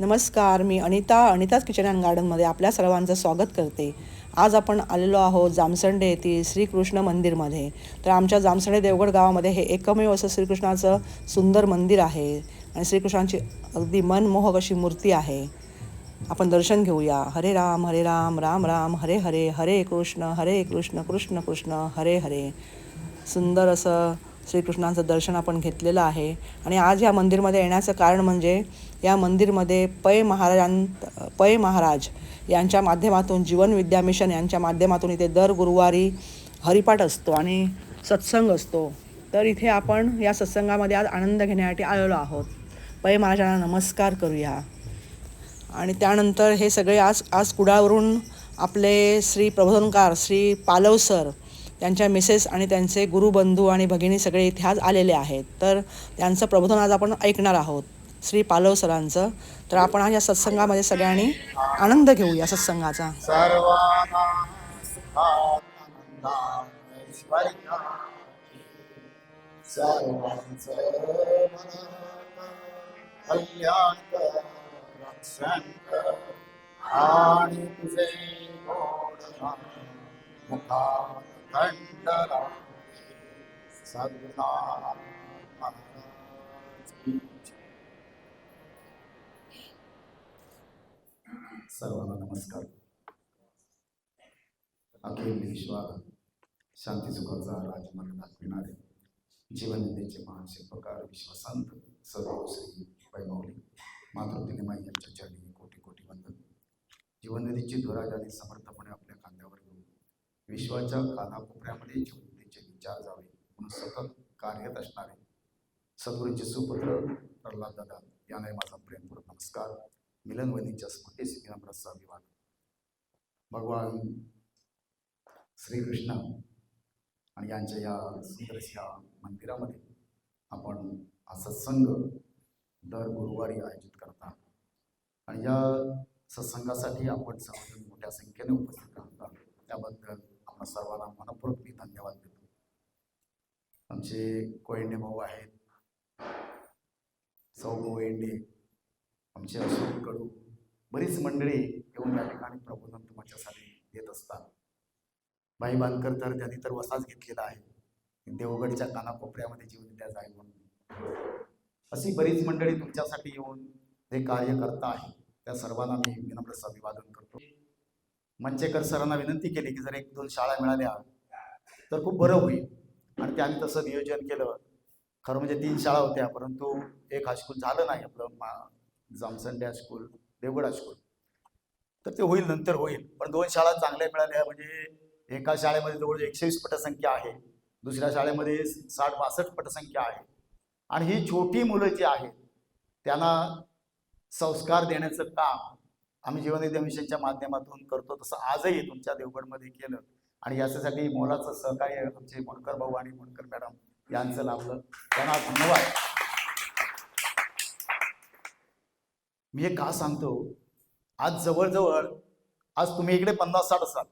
नमस्कार मी अनिता अनिताच किचन अँड गार्डनमध्ये आपल्या सर्वांचं स्वागत करते. आज आपण आलेलो आहोत जामसंडे येथील श्रीकृष्ण मंदिरमध्ये. तर आमच्या जामसंडे देवगड गावामध्ये हे एकमेव असं श्रीकृष्णाचं सुंदर मंदिर आहे आणि श्रीकृष्णांची अगदी मनमोहक अशी मूर्ती आहे. आपण दर्शन घेऊया. हरे राम हरे राम राम राम हरे हरे हरे कृष्ण हरे कृष्ण कृष्ण कृष्ण हरे हरे. सुंदर असं श्रीकृष्णांचं दर्शन आपण घेतलेलं आहे. आणि आज या मंदिरमध्ये येण्याचं कारण म्हणजे या मंदिरमध्ये पै महाराजां पै महाराज यांच्या माध्यमातून जीवन विद्या मिशन यांच्या माध्यमातून इथे दर गुरुवारी हरिपाठ असतो आणि सत्संग असतो. तर इथे आपण या सत्संगामध्ये आज आनंद घेण्यासाठी आलेलो आहोत. पै महाराजांना नमस्कार करूया. आणि त्यानंतर हे सगळे आज आज कुडाळवरून आपले श्री प्रबोधनकार श्री पालव सर त्यांच्या मिसेस आणि त्यांचे गुरुबंधू आणि भगिनी सगळे इथे आज आलेले आहेत. तर त्यांचं प्रबोधन आज आपण ऐकणार आहोत. श्री पालव सरांचं. तर आपण आज या सत्संगामध्ये सगळ्यांनी आनंद घेऊ या सत्संगाचा सर्वाना सुखानंदा सर्वांचं मनात कल्याण कर, रक्षण कर आणि तुझे गोड नाम मुखात थंड राहे. सद्गुणानंद महाराज की जय. सर्वांना नमस्कार. अखिल विश्वात शांती सुखाचा राजमार्ग दाखविणारे जीवननिधीचे महान शिल्पकार विश्वसंत सर्व श्री वैभवली मातृतीने माई यांच्या चरणी कोटी कोटी वंदन. जीवननिधीची ध्वराज आणि समर्थपणे आपल्या खांद्यावर घेऊन विश्वाच्या कानाकोपऱ्यामध्ये जीवननिधीचे विचार जावे म्हणून सतत कार्यरत असणारे सद्गुरूंचे सुपुत्र प्रल्हाद दादा यांना माझा प्रेमपूर्वक नमस्कार. मिलनवनीच्या स्मृतीस विनम्रचा विवाद भगवान श्रीकृष्ण आणि यांच्या या सुंदरश या मंदिरामध्ये आपण हा सत्संग दर गुरुवारी आयोजित करता आणि या सत्संगासाठी आपण सर्वजण मोठ्या संख्येने उपस्थित राहता त्याबद्दल आपण सर्वांना मनपूर्वक मी धन्यवाद देतो. आमचे कोयंडे भाऊ आहेत. सौ गोयंडे आमचे अशोक कडू बरीच मंडळी येऊन या ठिकाणी प्रबोधन तुमच्यासाठी देत असतात. बाई बांधकर तर त्यांनी तर वसाच घेतलेला आहे. देवगडच्या कानाकोपऱ्यामध्ये जीवन त्या जाईल म्हणून. अशी बरीच मंडळी तुमच्यासाठी येऊन हे कार्य करता आहे त्या सर्वांना मी विनम्र अभिवादन करतो. मंचेकर सरांना विनंती केली की जर एक दोन शाळा मिळाल्या तर खूप बरं होईल. आणि ते आम्ही तसं नियोजन केलं. खरं म्हणजे तीन शाळा होत्या परंतु एक हायस्कूल झालं नाही आपलं मा Johnson dash school Devgad high school तर ते होईल नंतर होईल. पण दोन शाळा चांगल्या मिळाल्या म्हणजे एका शाळेमध्ये जवळ एकशेवीस पटसंख्या आहे. दुसऱ्या शाळेमध्ये साठ बासष्ट पटसंख्या आहे. आणि ही छोटी मुलं जी आहेत त्यांना संस्कार देण्याचं काम आम्ही जीवनविद्या मिशनच्या माध्यमातून करतो. तसं आजही तुमच्या देवगडमध्ये केलं. आणि याच्यासाठी मोलाचं सहकार्य आमचे मोणकर भाऊ आणि मोणकर मॅडम यांचं लाभलं. त्यांना धन्यवाद. मी हे का सांगतो? आज जवळजवळ आज तुम्ही इकडे पन्नास साठ असाल.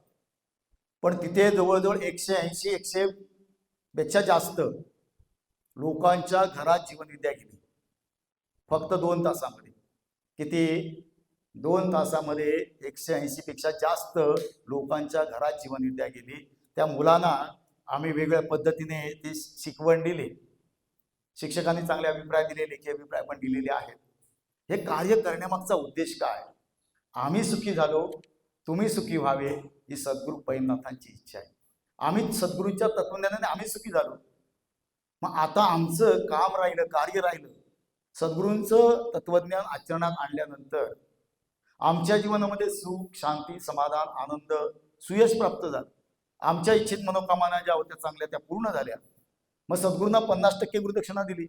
पण तिथे जवळजवळ एकशे ऐंशी एकशे पेक्षा जास्त लोकांच्या घरात जीवनविद्या गेली. फक्त दोन तासामध्ये. किती? दोन तासामध्ये एकशे ऐंशीपेक्षा जास्त लोकांच्या घरात जीवनविद्या गेली. त्या मुलांना आम्ही वेगळ्या पद्धतीने ती शिकवण दिली. शिक्षकांनी चांगले अभिप्राय दिले लेखी अभिप्राय पण दिलेले आहेत. हे कार्य करण्यामागचा उद्देश काय? आम्ही सुखी झालो तुम्ही सुखी व्हावे ही सद्गुरू पैनाथांची इच्छा आहे. आम्ही सद्गुरूंच्या तत्वज्ञानाने आम्ही सुखी झालो. मग आता आमचं काम राहिलं कार्य राहिलं. सद्गुरूंचं तत्वज्ञान आचरणात आणल्यानंतर आमच्या जीवनामध्ये सुख शांती समाधान आनंद सुयश प्राप्त झालं. आमच्या इच्छित मनोकामना ज्या होत्या चांगल्या त्या पूर्ण झाल्या. मग सद्गुरूंना पन्नास टक्के गुरुदक्षिणा दिली.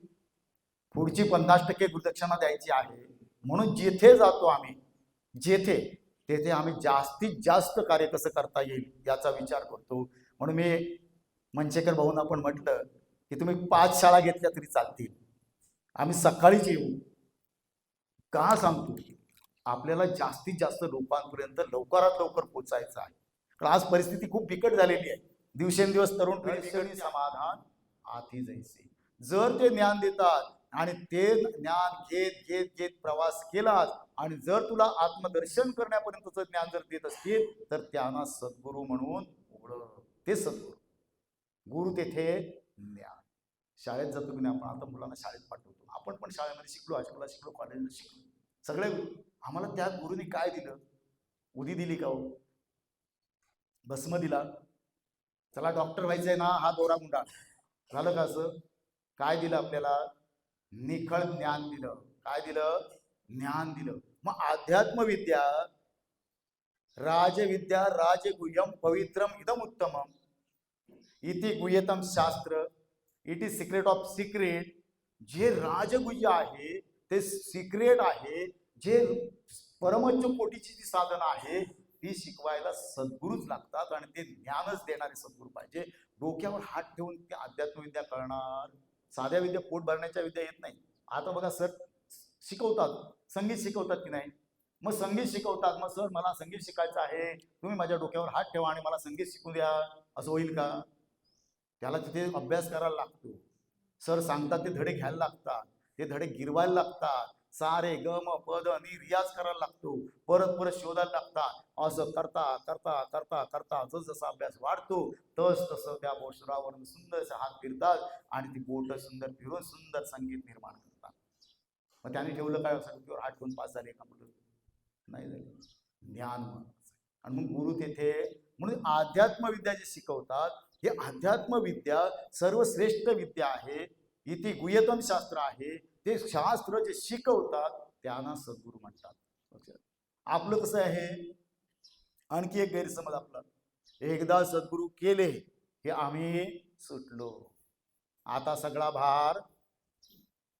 पुढची पन्नास टक्के गुरुदक्षिणा द्यायची आहे. म्हणून जेथे जातो आम्ही जेथे तेथे आम्ही जास्तीत जास्त कार्य कसं करता येईल याचा विचार करतो. म्हणून मी मंचेकर भाऊंना पण म्हटलं की तुम्ही पाच शाळा घेतल्या तरी चालतील. आम्ही सकाळीच येऊ. का सांगतो? आपल्याला जास्तीत जास्त लोकांपर्यंत लवकरात लवकर पोचायचं आहे. कारण आज परिस्थिती खूप बिकट झालेली आहे. दिवसेंदिवस तरुण पिढी समाधान आधी जायचे जर ते ज्ञान देतात आणि ते ज्ञान घेत घेत घेत प्रवास केलास आणि जर तुला आत्मदर्शन करण्यापर्यंतचं ज्ञान जर देत असतील तर त्यांना सद्गुरू म्हणून ते सद्गुरू. गुरु तेथे ज्ञान. शाळेत जातो की नाही आपण? आता मुलांना शाळेत पाठवतो. आपण पण शाळेमध्ये शिकलो आजकाला शिकलो कॉलेजला शिकलो. सगळे आम्हाला त्या गुरुनी काय दिलं? उदी दिली का हो? भस्म दिला. चला डॉक्टर व्हायचंय ना हा दोरा गुंडा झालं का असं? काय दिलं आपल्याला? निखळ ज्ञान दिलं. काय दिलं? ज्ञान दिलं. मग अध्यात्म विद्या राजविद्या राजगुह्यम पवित्रम इदम उत्तमम. इति गुह्यतम शास्त्र it is secret of secret जे राजगुह्य आहे ते सिक्रेट आहे. जे परमोच्च कोटीची जी साधनं आहे ती शिकवायला सद्गुरूच लागतात आणि ते ज्ञानच देणारे सद्गुरू पाहिजे. डोक्यावर हात ठेवून ते अध्यात्मविद्या कळणार साध्या विद्या पोट भरण्याच्या विद्या येत नाही. आता बघा सर शिकवतात. संगीत शिकवतात की नाही? मग संगीत शिकवतात. मग सर मला संगीत शिकायचं आहे. तुम्ही माझ्या डोक्यावर हात ठेवा आणि मला संगीत शिकू द्या. असं होईल का? त्याला तिथे अभ्यास करायला लागतो. सर सांगतात ते धडे घ्यायला लागतात. ते धडे गिरवायला लागतात. सारे गम पद आणि रियाज करायला लागतो. परत परत शोधायला लागतात. असं करता करता करता करता जस जसा अभ्यास वाढतो तस तसं त्या बोशरावर सुंदरसे हात फिरतात आणि ती बोट सुंदर फिरून सुंदर संगीत निर्माण करतात. मग त्याने ठेवलं काय? संगीतवर आठ दोन पाच झाले का मुलं नाही झाले. ज्ञान आणि मग गुरु तेथे म्हणून अध्यात्म विद्या जे शिकवतात हे अध्यात्म विद्या सर्वश्रेष्ठ विद्या आहे. इथे गुह्यतम शास्त्र आहे. ते शास्त्र जे शिकवतात त्यांना सद्गुरू म्हणतात. लक्षात. आपलं कसं आहे? आणखी एक गैरसमज आपला. एकदा सद्गुरू केले हे आम्ही सुटलो. आता सगळा भार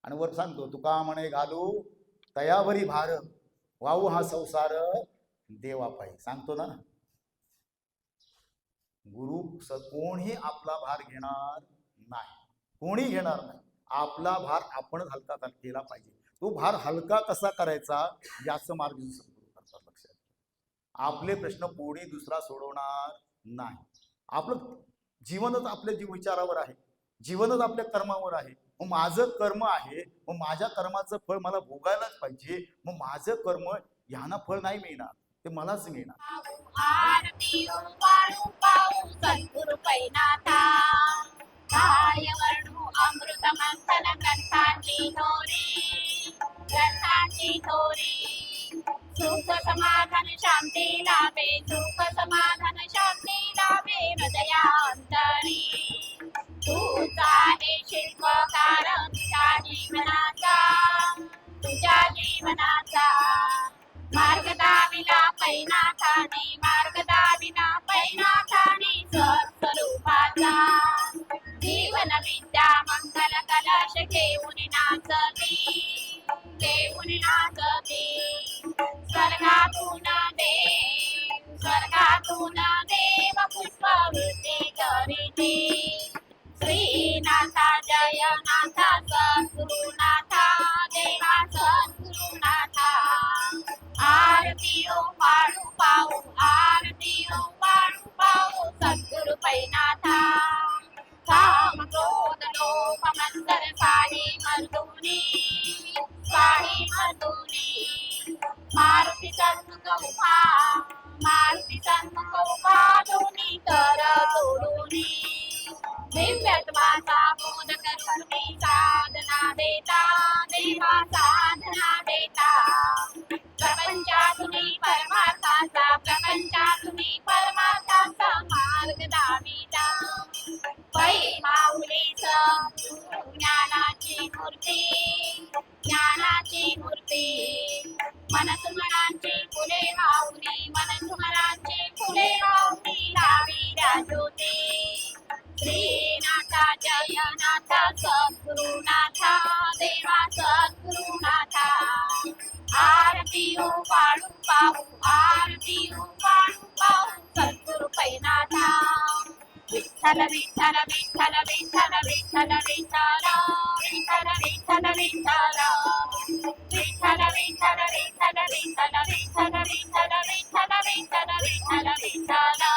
आणि वर सांगतो तुका म्हणे घालू तयावरी भार वाहू हा संसार देवा पाहिजे सांगतो ना. गुरु कोणी आपला भार घेणार नाही. कोणी घेणार नाही. आपला भार आपणच हलका केला पाहिजे. तो भार हलका कसा करायचा याचं मार्गदर्शन सद्गुरू करतात लक्षात आपले प्रश्न कोणी दुसरा सोडवणार नाही. आपलं जीवनच आपल्या जीव विचारावर आहे. जीवनच आपल्या कर्मावर आहे. मग माझं कर्म आहे मग माझ्या कर्माचं फळ मला भोगायलाच पाहिजे मग माझं कर्म यांना फळ नाही मिळणार ते मलाच मिळणार. आरती अमृत मंथन ग्रंथाची दोरी ग्रंथाची दोरी सुख समाधान शांती लाभे सुख समाधान शांती लाभे हृदयांतरी तूच आहे शिल्पकार तुझ्या जीवनाचा. मर्दुनी साही मारुती सन्मुख उभा मारुती सन्मुख उभा दोन्ही कर तोडुनी दिव्यत्वाचा बोध करुणी साधना देता देवा साधना देता. प्रपंचातुनी परमार्थाचा प्रपंचातुनी परमार्थाचा मार्ग दाविता. पै माऊलीच ज्ञाना मूर्ती ज्ञानाची मूर्ती. मनसुमनांची फुले वाहुनी मनसुमनांची फुले लावली लावी ज्योती. श्रीनाथा जयनाथा सद्गुरुनाथा देवा सद्गुरुनाथा. आरती ओ पाळू पाहू आरती ओ విఠల విఠల విఠల విఠల విఠల విఠారా విఠల విఠల విఠారా విఠల విఠల విఠల విఠల విఠల విఠల విఠల విఠల విఠల విఠారా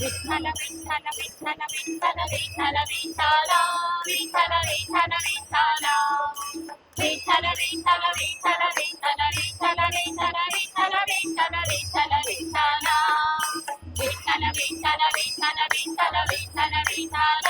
విఠల విఠల విఠల విఠల విఠల విఠారా విఠల విఠల విఠారా విఠల విఠల విఠల విఠల విఠల విఠల విఠల విఠల విఠల విఠారా వింటల వింటల వింటల వింటల వింటల వింటల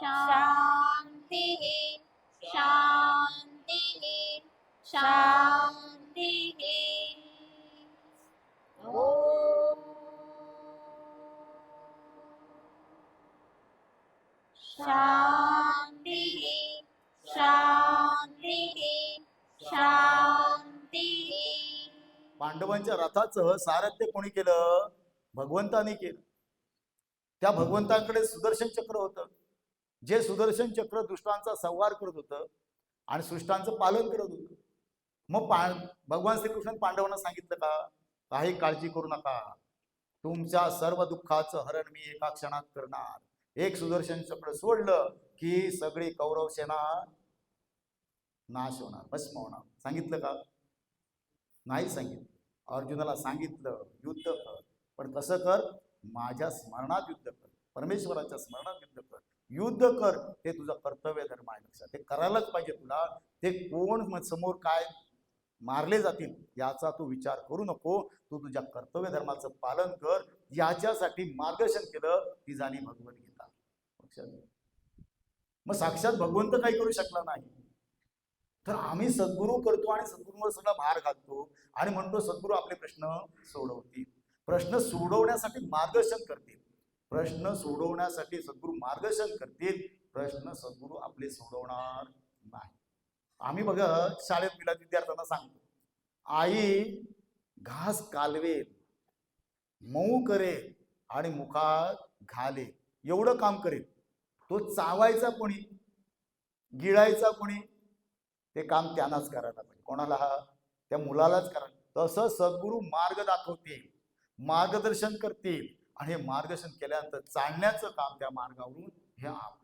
शान्तिः शान्तिः शान्तिः ॐ शान्तिः शान्तिः शान्तिः पांडवांच्या रथाचं सारथ्य कोणी केलं? भगवंताने केलं. त्या भगवंतांकडे सुदर्शन चक्र होतं. जे सुदर्शन चक्र दुष्टांचा संवार करत होतं आणि सृष्टांचं पालन करत होतं. मग पा भगवान श्रीकृष्ण पांडवांना सांगितलं का? काही काळजी करू नका. तुमच्या सर्व दुःखाचं हरण मी एका क्षणात करणार. एक सुदर्शन चक्र सोडलं की सगळी कौरव सेना नाश होणार भस्म होणार. सांगितलं का? नाही सांगितलं. अर्जुनाला सांगितलं युद्ध कर. पण कसं कर? माझ्या स्मरणात युद्ध कर. परमेश्वराच्या स्मरणात युद्ध कर. युद्ध कर हे तुझं कर्तव्य धर्म आहे लक्षात ते करायलाच पाहिजे तुला. ते कोण समोर काय मारले जातील याचा तू विचार करू नको. तू तुझ्या कर्तव्य धर्माचं पालन कर. याच्यासाठी मार्गदर्शन केलं ती जाणी भगवद्गीता लक्षात मग साक्षात भगवंत काही करू शकला नाही. तर आम्ही सद्गुरू करतो आणि सद्गुरूवर सगळा भार घालतो आणि म्हणतो सद्गुरू आपले प्रश्न सोडवतील. प्रश्न सोडवण्यासाठी मार्गदर्शन करतील. प्रश्न सोडवण्यासाठी सद्गुरू मार्गदर्शन करतील. प्रश्न सद्गुरू आपले सोडवणार नाही. आम्ही बघा शाळेत मिळत विद्यार्थ्यांना सांगतो. आई घास कालवेल मऊ करेल आणि मुखात घाले. एवढं काम करेल. तो चावायचा कोणी? गिळायचा कोणी? ते काम त्यांनाच करायला पाहिजे. कोणाला? हा त्या मुलालाच करायला. तसं सद्गुरू मार्ग दाखवतील. मार्गदर्शन करतील. आणि हे मार्गदर्शन केल्यानंतर चालण्याचं काम त्या मार्गावरून हे आपलं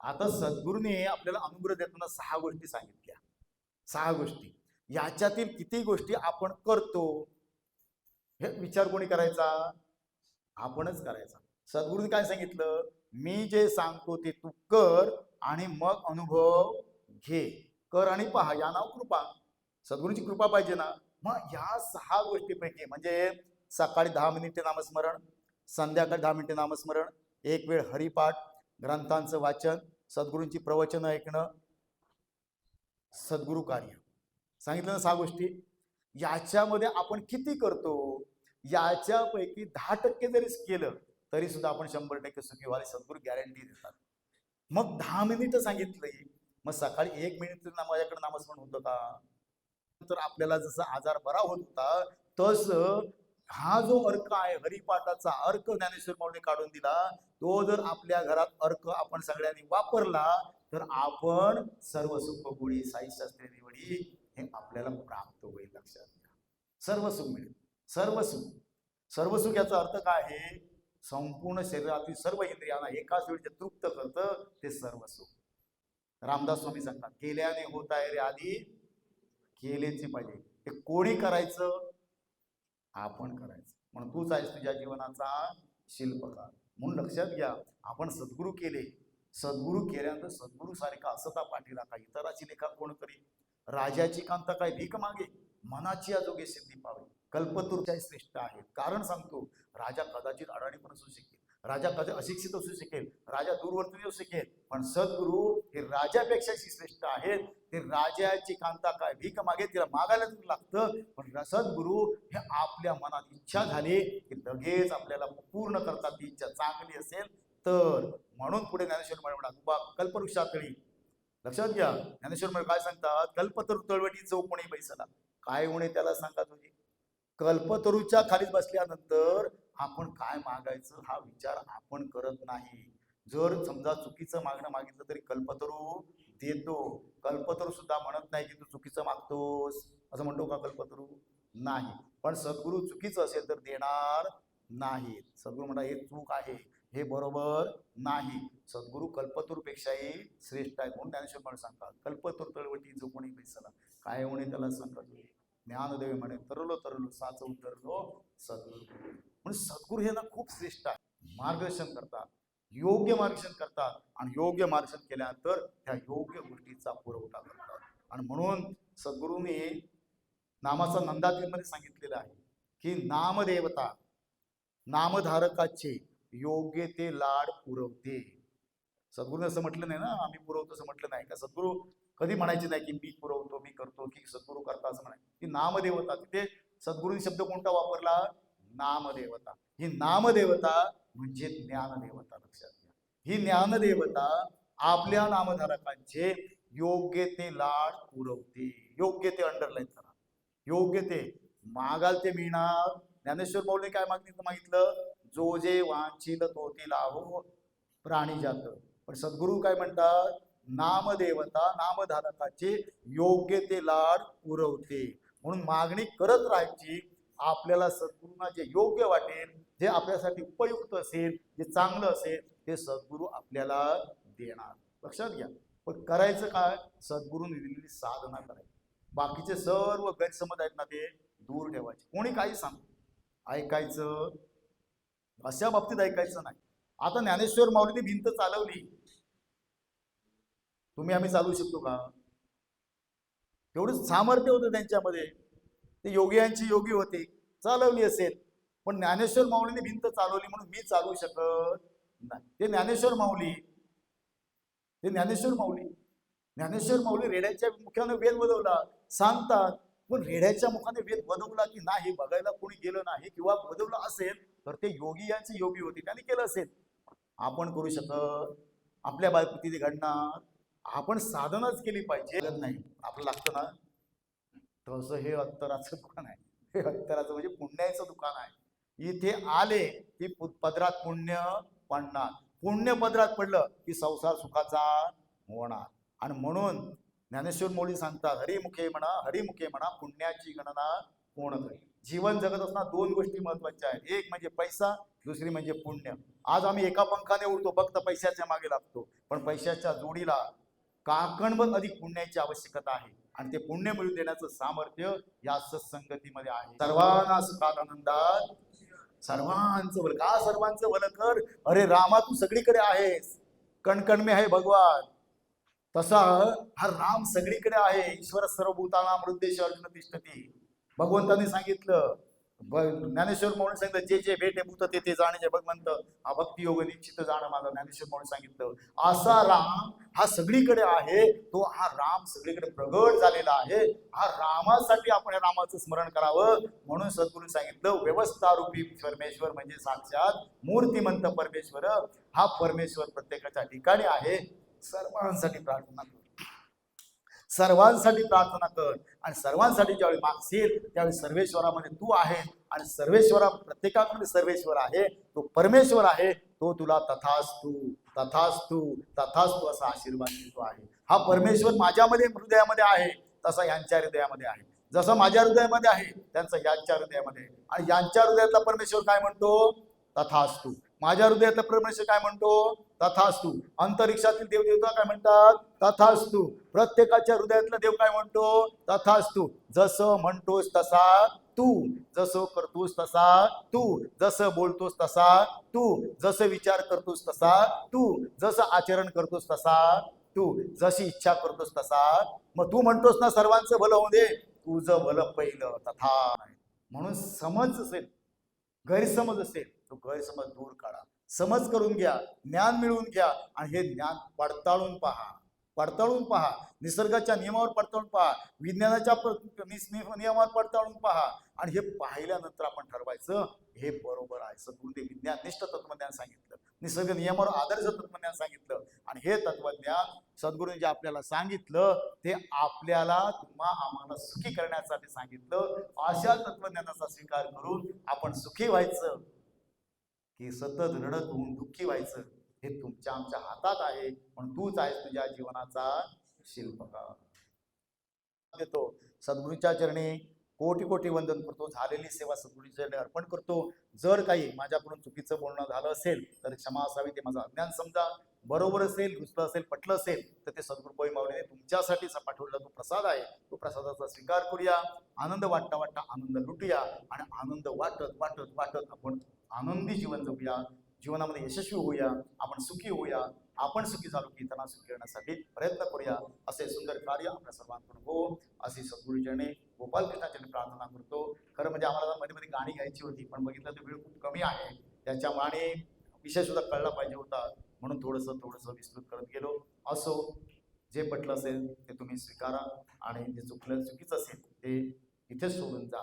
आता सद्गुरूने आपल्याला अनुग्रह देताना सहा गोष्टी सांगितल्या. सहा गोष्टी. याच्यातील किती गोष्टी आपण करतो हे विचार कोणी करायचा? आपणच करायचा. सद्गुरूने काय सांगितलं? मी जे सांगतो ते तू कर आणि मग अनुभव घे. कर आणि पहा या नाव कृपा. सद्गुरूची कृपा पाहिजे ना. मग या सहा गोष्टीपैकी म्हणजे सकाळी दहा मिनिटे नामस्मरण संध्याकाळ दहा मिनिटे नामस्मरण एक वेळ हरिपाठ ग्रंथांचं वाचन सद्गुरूंची प्रवचन ऐकणं सद्गुरू कार्य. सांगितलं ना सहा गोष्टी? याच्यामध्ये आपण किती करतो? याच्यापैकी दहा टक्के जरी केलं तरी सुद्धा आपण शंभर टक्के सुखी व्हायला सद्गुरू गॅरंटी देतात. मग दहा मिनिटं सांगितलंय मग सकाळी एक मिनिट ना माझ्याकडे नामस्मरण होतं का? तर आपल्याला जसा आजार बरा होत होता तसं हा जो अर्क आहे हरिपाठाचा अर्क ज्ञानेश्वर माऊली काढून दिला तो जर आपल्या घरात अर्क आपण सगळ्यांनी वापरला तर आपण सर्व सुख गोळी साईशास्त्री निवडी हे आपल्याला प्राप्त होईल लक्षात घ्या. सर्व सुख मिळेल. सर्व सुख. सर्व सुख याचा अर्थ काय आहे? संपूर्ण शरीरातील सर्व इंद्रियांना एकाच वेळी जे तृप्त करतं ते सर्व सुख. रामदास स्वामी सांगतात केल्याने होत आहे रे आधी केलेची पाहिजे. ते कोणी करायचं? आपण करायचं. म्हणून तूच आहेस तुझ्या जीवनाचा शिल्पकार. म्हणून लक्षात घ्या आपण सद्गुरू केले. सद्गुरू केल्यानंतर सद्गुरू सारखा असता पाठीला का इतराची लेखा कोण करी राजाची कांता काय भीक मागे? मनाची अजोगे सिद्धी पावे. कल्पतूरच्या श्रेष्ठ आहेत. कारण सांगतो राजा कदाचित अडाणी पण असू शकेल राजा कदाचित अशिक्षित असू शकेल राजा दूरवर्ती असू शकेल पण सद्गुरू हे राजापेक्षाही श्रेष्ठ आहेत. ते राजाची कांता काय? भीक मागे तिला मागायला तरी लागतं पण सद्गुरू हे आपल्या मनात इच्छा झाली की लगेच आपल्याला पूर्ण करतात ती इच्छा चांगली असेल तर म्हणून पुढे ज्ञानेश्वर म्हणे उभा कल्पवृक्षातळी लक्षात घ्या ज्ञानेश्वर म्हणे काय सांगतात? कल्पतरू तळवटी चौकोणी बैसला? काय उणे त्याला सांगा तुझी कल्पतरूच्या खाली बसल्यानंतर आपण काय मागायचं हा विचार आपण करत नाही. जर समजा चुकीचं मागणं मागितलं तरी कल्पतरू देतो. कल्पतरू सुद्धा म्हणत नाही की तू चुकीचं मागतोस. असं म्हणतो का कल्पतरू? नाही. पण सद्गुरू चुकीचं असेल तर देणार नाही सद्गुरू म्हणा हे चूक आहे. हे बरोबर नाही. सद्गुरू कल्पतरूपेक्षाही श्रेष्ठ आहे म्हणून ज्ञानेश्वर म्हणून सांगा कल्पतूर तळवटी जो कोणी बैसला काय म्हणे त्याला सांगतात? ज्ञानदेवी म्हणे तरलो तरलो साच उतरलो सद्गुरू. म्हणून सद्गुरू हे ना खूप श्रेष्ठ आहे मार्गदर्शन करतात योग्य मार्गदर्शन करतात आणि योग्य मार्गदर्शन केल्यानंतर त्या योग्य गोष्टीचा पुरवठा करतात. आणि म्हणून सद्गुरूंनी नामाचा नंदातीमध्ये सांगितलेलं आहे की नामदेवता नामधारकाचे योग्य ते लाड पुरवते. सद्गुरूने असं म्हटलं नाही ना आम्ही पुरवतो असं म्हटलं नाही. का सद्गुरू कधी म्हणायचे नाही की मी पुरवतो मी करतो की सद्गुरू करता असं म्हणाय की नामदेवता तिथे सद्गुरूंनी शब्द कोणता वापरला? नामदेवता. ही नामदेवता म्हणजे ज्ञानदेवता लक्षात घ्या. ही ज्ञानदेवता आपल्या नामधारकांचे योग्य ते लाड पुरवते योग्य ते अंडरलाईन करा. योग्य ते. मागाल ते मिळणार. ज्ञानेश्वर मौली काय मागणी मागितलं? जो जे वांछिल तो ते लाभो प्राणी जात. पण सद्गुरू काय म्हणतात? नामदेवता नामधारकाचे योग्य ते लाड पुरवते म्हणून मागणी करत राहायची. आपल्याला सद्गुरूंना जे योग्य वाटेल जे आपल्यासाठी उपयुक्त असेल जे चांगलं असेल ते सद्गुरू आपल्याला देणार. लक्षात घ्या. पण करायचं काय? सद्गुरूंनी दिलेली साधना करायची. बाकीचे सर्व गैरसमज आहेत ना ते दूर ठेवायचे. कोणी काही सांगतो ऐकायचं अशा बाबतीत ऐकायचं नाही. आता ज्ञानेश्वर माऊलीने भिंत चालवली. तुम्ही आम्ही चालवू शकतो का? तेवढंच सामर्थ्य होतं त्यांच्यामध्ये. ते योगियांची योगी होते. चालवली असेल. पण ज्ञानेश्वर माऊलीने भिंत चालवली म्हणून मी चालवू शकत नाही. ते ज्ञानेश्वर माऊली ते ज्ञानेश्वर माऊली. ज्ञानेश्वर माऊली रेड्याच्या मुखाने वेद वदवला सांगतात पण रेड्याच्या मुखाने वेद वदवला की नाही बघायला कोणी गेलं नाही किंवा वदवलं असेल तर ते योगी यांचे योगी होते. त्यांनी केलं असेल. आपण करू शकत. आपल्या बालपती ते घडणार आपण साधनच केली पाहिजे. नाही आपलं लागतं ना? तसं हे अत्तराचं दुकान आहे. हे अत्तराचं म्हणजे पुण्याचं दुकान आहे. इथे आले की पदरात पुण्य पडणार. पुण्य पदरात पडलं की संसार सुखाचा होणार. आणि म्हणून ज्ञानेश्वर मोळी सांगतात हरिमुखे म्हणा हरिमुखे म्हणा पुण्याची गणना कोण करेल? जीवन जगत असताना दोन गोष्टी महत्त्वाच्या आहेत. एक म्हणजे पैसा दुसरी म्हणजे पुण्य. आज आम्ही एका पंखाने उडतो फक्त पैशाच्या मागे लागतो. पण पैशाच्या जोडीला काकणभर अधिक पुण्याची आवश्यकता आहे. आणि ते पुण्य मिळवून देण्याचं सामर्थ्य या सत्संगतीमध्ये आहे. सर्वांना सुखात आनंदात. सर्वांचं भलं का सर्वांचं भलं कर? अरे रामा तू सगळीकडे आहेस. कणकण में आहे भगवान. तसा हा राम सगळीकडे आहे. ईश्वर सर्वभूताना मृदेश अर्जुन तिष्ठती. भगवंतांनी सांगितलं ज्ञानेश्वर म्हणून सांगितलं जे जे भेटे भूत ते ते जाणे बघ भगवंत. हा भक्ती योग निश्चित जाणं माझा ज्ञानेश्वर म्हणून सांगितलं. असा राम हा सगळीकडे आहे तो हा राम सगळीकडे प्रगट झालेला आहे. हा रामासाठी आपण रामाचं स्मरण करावं. म्हणून सद्गुरू सांगितलं व्यवस्था रूपी परमेश्वर म्हणजे साक्षात मूर्तिमंत परमेश्वर. हा परमेश्वर प्रत्येकाच्या ठिकाणी आहे. सर्वांसाठी प्रार्थना करू सर्वांसाठी प्रार्थना कर. आणि सर्वांसाठी ज्यावेळी मागशील त्यावेळी सर्वेश्वरामध्ये तू आहे. आणि सर्वेश्वरा प्रत्येकामध्ये सर्वेश्वर आहे. तो परमेश्वर आहे. तो तुला तथास्तू तथास्तू तथास्तू असा आशीर्वाद देतो आहे. हा परमेश्वर माझ्यामध्ये हृदयामध्ये आहे. तसा यांच्या हृदयामध्ये आहे. जसं माझ्या हृदयामध्ये आहे त्यांचं यांच्या हृदयामध्ये आहे. आणि यांच्या हृदयातला परमेश्वर काय म्हणतो? तथास्तू. माझ्या हृदयातला परमेश्वर म्हणजे काय म्हणतो? तथास्तू. अंतरिक्षातील देव देवता काय म्हणतात? तथास्तू. प्रत्येकाच्या हृदयातला देव काय म्हणतो? तथास्तू. जसं म्हणतोस तसा तू. जसं करतोस तसा तू. जसं बोलतोस तसा तू. जसं विचार करतोस तसा तू. जसं आचरण करतोस तसा तू. जशी इच्छा करतोस तसा मग तू म्हणतोस ना सर्वांचं भलं होऊ दे. तुझं भलं पहिलं तथा म्हणून समज असेल गैरसमज असेल तो गैरसमज दूर काढा. समज करून घ्या ज्ञान मिळवून घ्या आणि हे ज्ञान पडताळून पहा. पडताळून पहा. निसर्गाच्या नियमावर पडताळून पहा. विज्ञानाच्या नियमावर पडताळून पहा. आणि हे पाहिल्यानंतर आपण ठरवायचं हे बरोबर आहे. सद्गुरुदेव विज्ञान निष्ठ तत्वज्ञान सांगितलं. निसर्ग नियमावर आधारित तत्वज्ञान सांगितलं. आणि हे तत्वज्ञान सद्गुरूंनी जे आपल्याला सांगितलं ते आपल्याला तुम्हा आम्हाला सुखी करण्यासाठी सांगितलं. अशा तत्वज्ञानाचा स्वीकार करून आपण सुखी व्हायचं. की सतत रडत होऊन दुःखी व्हायचं हे तुमच्या आमच्या हातात आहे. पण तूच आहेस तुझ्या जीवनाचा शिल्पकार. देतो. सद्गुरूच्या चरणी कोटी कोटी वंदन करतो. झालेली सेवा सद्गुरूच्या चरणी अर्पण करतो. जर काही माझ्याकडून चुकीचं बोलणं झालं असेल तर क्षमा असावी. ते माझं अज्ञान समजा. बरोबर असेल रुचलं असेल पटलं असेल तर ते सद्गुरुबाई माऊलीने तुमच्यासाठी पाठवलेला तो प्रसाद आहे तो प्रसादाचा स्वीकार करूया. आनंद वाटता वाटता आनंद लुटूया. आणि आनंद वाटत वाटत वाटत आपण आनंदी जीवन जगूया. जीवनामध्ये यशस्वी होऊया. आपण सुखी होऊया. आपण सुखी झालो की इतरांना सुखी करण्यासाठी प्रयत्न करूया. असे सुंदर कार्य आपल्या सर्वांकडून हो. अशी गोपाल गोपालकृष्णाच्या प्रार्थना करतो. खरं म्हणजे आम्हाला मध्ये मध्ये गाणी घ्यायची होती पण बघितलं तर वेळ खूप कमी आहे. त्याच्यामुळे विषय सुद्धा कळला पाहिजे होता. म्हणून थोडंसं थोडंसं विस्तृत करत गेलो. असो जे पटलं असेल ते तुम्ही स्वीकारा आणि जे चुकलं चुकीचं असेल ते इथेच सोडून जा.